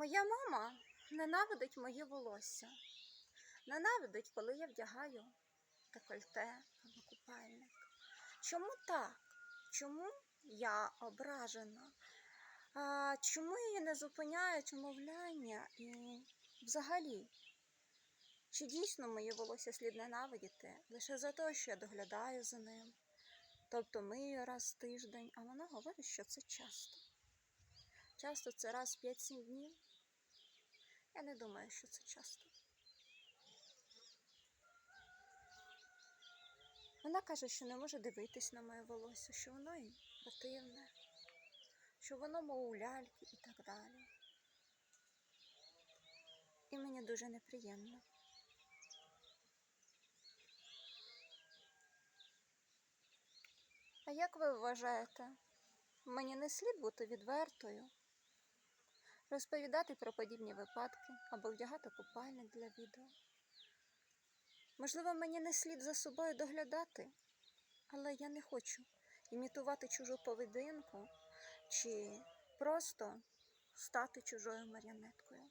Моя мама ненавидить моє волосся. Ненавидить, коли я вдягаю декольте або купальник. Чому так? Чому я ображена? А, чому її не зупиняють умовляння і взагалі? Чи дійсно моє волосся слід ненавидіти лише за те, що я доглядаю за ним? Тобто мию раз в тиждень, а вона говорить, що це часто. Часто це раз в 5-7 днів. Я не думаю, що це часто. Вона каже, що не може дивитись на моє волосся, що воно їй противне, що воно мов ляльки і так далі. І мені дуже неприємно. А як ви вважаєте, мені не слід бути відвертою? Розповідати про подібні випадки або вдягати купальник для відео. Можливо, мені не слід за собою доглядати, але я не хочу імітувати чужу поведінку чи просто стати чужою маріонеткою.